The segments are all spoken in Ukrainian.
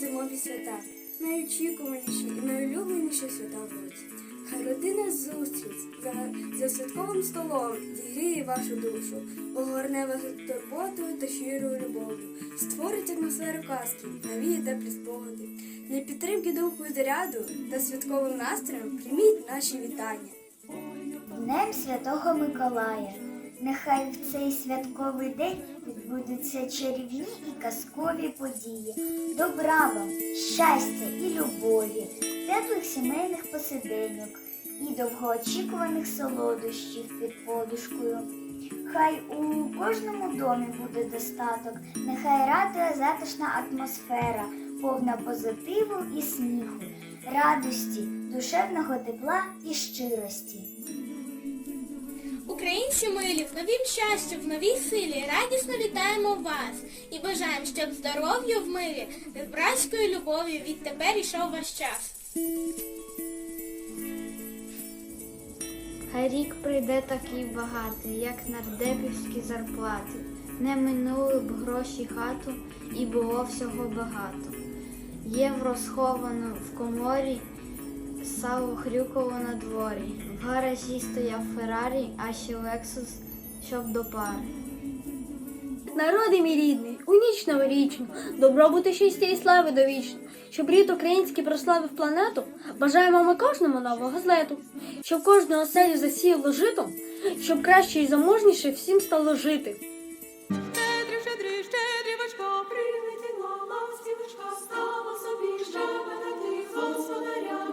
зимові свята, найочікуваніші і найулюбленіші свята в році. Хай родина зустріч за, за святковим столом зігріє вашу душу, огорне вас турботою та щирою любов'ю, створить атмосферу казки, навіє теплі спогади. Для підтримки духу і заряду та святковим настроєм прийміть наші вітання. Днем Святого Миколая. Нехай в цей святковий день відбудуться чарівні і казкові події. Добра вам, щастя і любові, теплих сімейних посиденьок і довгоочікуваних солодощів під подушкою. Хай у кожному домі буде достаток, нехай радує затишна атмосфера, повна позитиву і сміху, радості, душевного тепла і щирості. Українці милі, в новім щастю, в новій силі радісно вітаємо вас і бажаємо, щоб здоров'ю в мирі, з братською любов'ю відтепер ішов ваш час. Хай рік прийде такий багатий, як нардепівські зарплати. Не минули б гроші хату, і було всього багато. Євро сховано в коморі, сало хрюкало на дворі. В гаражі стояв Феррарі, а ще Лексус, щоб до пари. Народи мій рідний, у ніч новорічну, добробути щастя і слави довічно. Щоб рід український прославив планету, бажаємо ми кожному нового злету. Щоб кожну оселю засіяло житом, щоб краще і заможніше всім стало жити.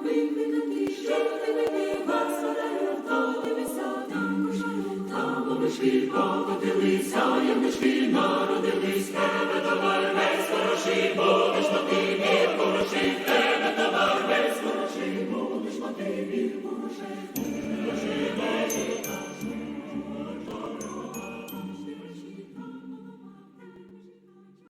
викликати, щоб тебе дива, сараю, то дивися, там кошару, там обишки покотилися, я мишки